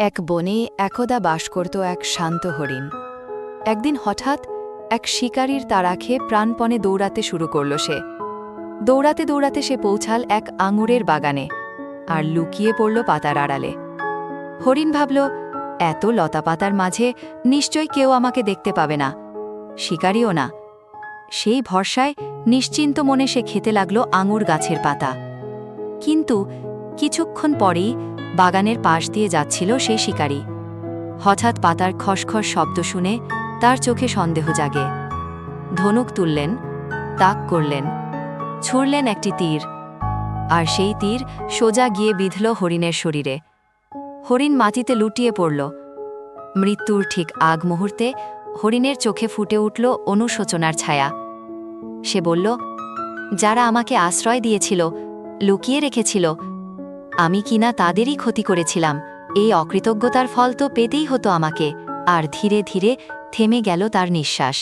এক বনে একদা বাস করত এক শান্ত হরিণ। একদিন হঠাৎ এক শিকারীর তাড়া খেয়ে প্রাণপণে দৌড়াতে শুরু করল সে। দৌড়াতে দৌড়াতে সে পৌঁছাল এক আঙুরের বাগানে আর লুকিয়ে পড়ল পাতার আড়ালে। হরিণ ভাবল, এত লতাপাতার মাঝে নিশ্চয়ই কেউ আমাকে দেখতে পাবে না। শিকারিও না। সেই ভরসায় নিশ্চিন্ত মনে সে খেতে লাগল আঙুর গাছের পাতা। কিন্তু কিছুক্ষণ পরেই বাগানের পাশ দিয়ে যাচ্ছিল সেই শিকারী। হঠাৎ পাতার খসখস শব্দ শুনে তার চোখে সন্দেহ জাগে। ধনুক তুললেন, তাক করলেন, ছুড়লেন একটি তীর, আর সেই তীর সোজা গিয়ে বিঁধল হরিণের শরীরে। হরিণ মাটিতে লুটিয়ে পড়ল। মৃত্যুর ঠিক আগ মুহূর্তে হরিণের চোখে ফুটে উঠল অনুশোচনার ছায়া। সে বলল, যারা আমাকে আশ্রয় দিয়েছিল, লুকিয়ে রেখেছিল আমি কিনা তাদেরই ক্ষতি করেছিলাম। এই অকৃতজ্ঞতার ফল তো পেতেই হতো আমাকে। আর ধীরে ধীরে থেমে গেল তার নিঃশ্বাস।